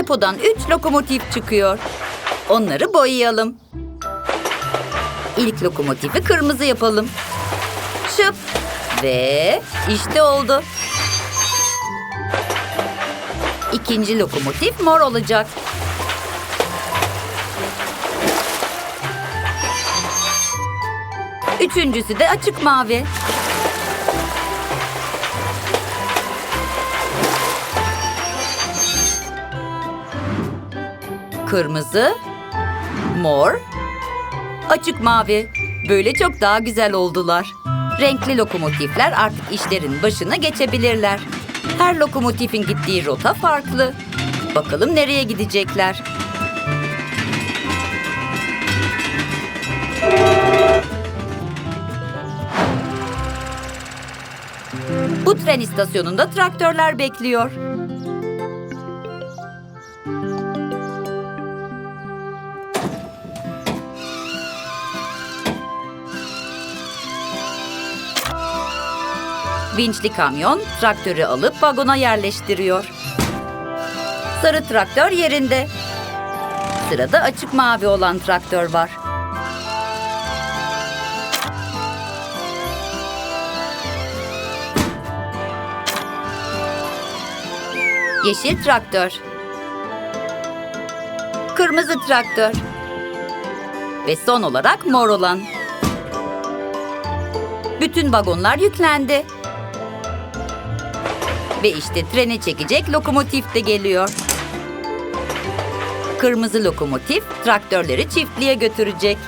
Depodan üç lokomotif çıkıyor. Onları boyayalım. İlk lokomotifi kırmızı yapalım. Şıp. Ve işte oldu. İkinci lokomotif mor olacak. Üçüncüsü de açık mavi. Kırmızı, mor, açık mavi. Böyle çok daha güzel oldular. Renkli lokomotifler artık işlerin başına geçebilirler. Her lokomotifin gittiği rota farklı. Bakalım nereye gidecekler? Bu tren istasyonunda traktörler bekliyor. Vinçli kamyon traktörü alıp vagona yerleştiriyor. Sarı traktör yerinde. Sırada açık mavi olan traktör var. Yeşil traktör. Kırmızı traktör. Ve son olarak mor olan. Bütün vagonlar yüklendi. Ve işte treni çekecek lokomotif de geliyor. Kırmızı lokomotif traktörleri çiftliğe götürecek.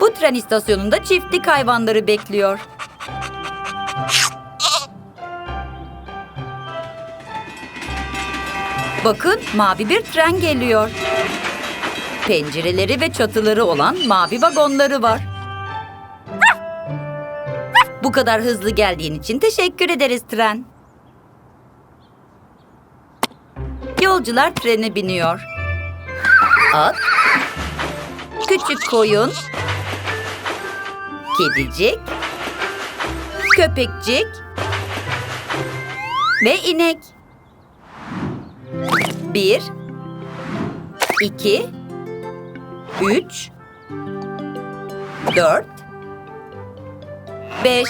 Bu tren istasyonunda çiftlik hayvanları bekliyor. Bakın mavi bir tren geliyor. Pencereleri ve çatıları olan mavi vagonları var. Bu kadar hızlı geldiğin için teşekkür ederiz tren. Yolcular trene biniyor. At, küçük koyun, kedicik, köpekcik ve inek. Bir, iki, üç, dört, beş.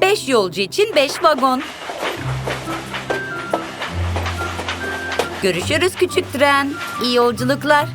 Beş yolcu için beş vagon. Görüşürüz küçük tren. İyi yolculuklar.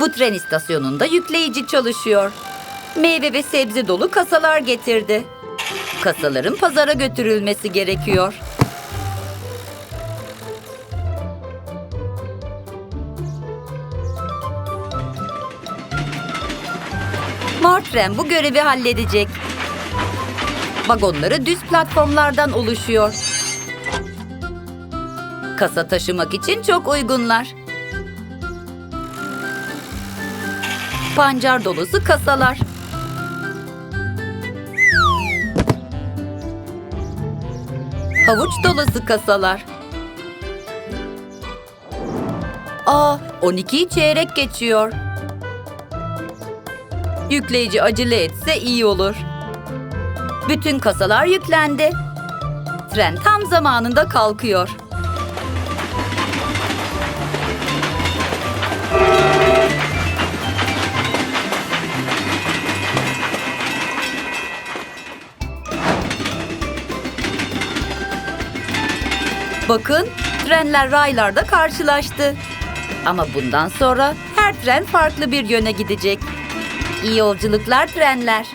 Bu tren istasyonunda yükleyici çalışıyor. Meyve ve sebze dolu kasalar getirdi. Kasaların pazara götürülmesi gerekiyor. Mor tren bu görevi halledecek. Vagonları düz platformlardan oluşuyor. Kasa taşımak için çok uygunlar. Pancar dolusu kasalar. Havuç dolusu kasalar. Aa, 12 çeyrek geçiyor. Yükleyici acele etse iyi olur. Bütün kasalar yüklendi. Tren tam zamanında kalkıyor. Bakın, trenler raylarda karşılaştı. Ama bundan sonra her tren farklı bir yöne gidecek. İyi yolculuklar trenler.